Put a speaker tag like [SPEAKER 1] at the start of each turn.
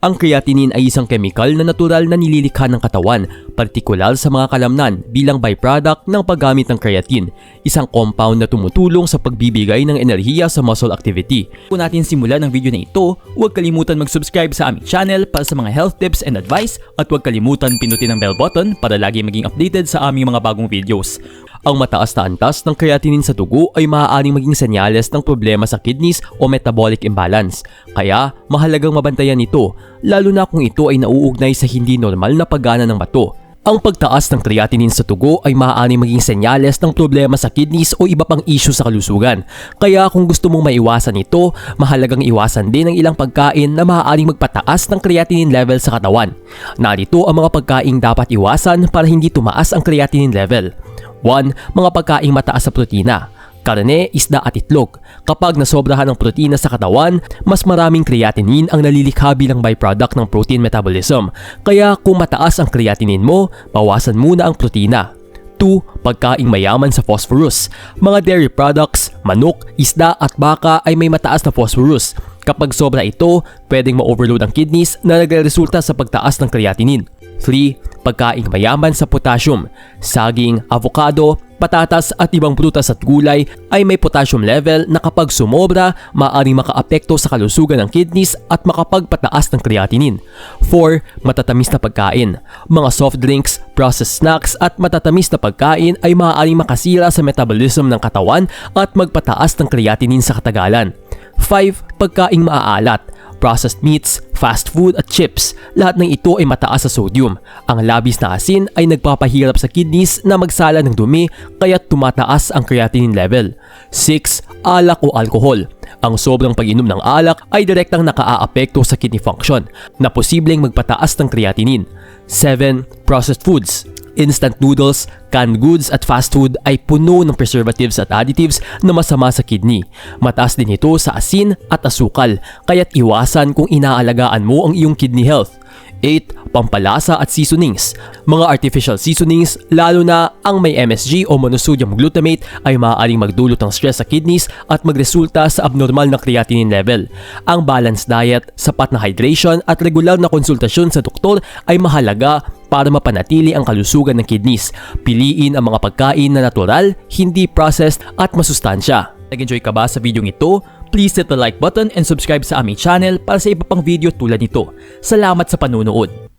[SPEAKER 1] Ang creatinine ay isang kemikal na natural na nililikha ng katawan, partikular sa mga kalamnan bilang byproduct ng paggamit ng creatine, isang compound na tumutulong sa pagbibigay ng enerhiya sa muscle activity.
[SPEAKER 2] Kung natin simulan ang video na ito, huwag kalimutan mag-subscribe sa aming channel para sa mga health tips and advice at huwag kalimutan pinutin ang bell button para lagi maging updated sa aming mga bagong videos.
[SPEAKER 1] Ang mataas na antas ng creatinine sa dugo ay maaaring maging senyales ng problema sa kidneys o metabolic imbalance. Kaya, mahalagang mabantayan ito, lalo na kung ito ay nauugnay sa hindi normal na paggana ng bato. Ang pagtaas ng creatinine sa dugo ay maaaring maging senyales ng problema sa kidneys o iba pang issue sa kalusugan. Kaya kung gusto mong maiwasan ito, mahalagang iwasan din ang ilang pagkain na maaaring magpataas ng creatinine level sa katawan. Narito ang mga pagkain dapat iwasan para hindi tumaas ang creatinine level. 1. Mga pagkaing mataas sa protina. Karne, isda at itlog. Kapag nasobrahan ng protina sa katawan, mas maraming creatinine ang nalilikha bilang byproduct ng protein metabolism. Kaya kung mataas ang creatinine mo, bawasan muna ang protina. 2. Pagkaing mayaman sa phosphorus. Mga dairy products, manok, isda at baka ay may mataas na phosphorus. Kapag sobra ito, pwedeng ma-overload ang kidneys na nagre-resulta sa pagtaas ng creatinine. 3. Pagkaing mayaman sa potassium. Saging, avocado, patatas at ibang prutas at gulay ay may potassium level na kapag sumobra, maaaring makaapekto sa kalusugan ng kidneys at makapagpataas ng creatinine. 4. Matatamis na pagkain. Mga soft drinks, processed snacks at matatamis na pagkain ay maaaring makasira sa metabolism ng katawan at magpataas ng creatinine sa katagalan. 5. Pagkaing maaalat processed meats, fast food at chips. Lahat ng ito ay mataas sa sodium. Ang labis na asin ay nagpapahirap sa kidneys na magsala ng dumi kaya tumataas ang creatinine level. 6. Alak o alcohol. Ang sobrang pag-inom ng alak ay direktang nakaaapekto sa kidney function na posibleng magpataas ng creatinine. 7. Processed foods. Instant noodles, canned goods at fast food ay puno ng preservatives at additives na masama sa kidney. Mataas din ito sa asin at asukal, kaya't iwasan kung inaalagaan mo ang iyong kidney health. 8. Pampalasa at seasonings. Mga artificial seasonings, lalo na ang may MSG o monosodium glutamate ay maaaring magdulot ng stress sa kidneys at magresulta sa abnormal na creatinine level. Ang balanced diet, sapat na hydration at regular na konsultasyon sa doktor ay mahalaga para mapanatili ang kalusugan ng kidneys. Piliin ang mga pagkain na natural, hindi processed at masustansya.
[SPEAKER 2] Nag-enjoy ka ba sa video ito? Please hit the like button and subscribe sa aming channel para sa iba pang video tulad nito. Salamat sa panunood!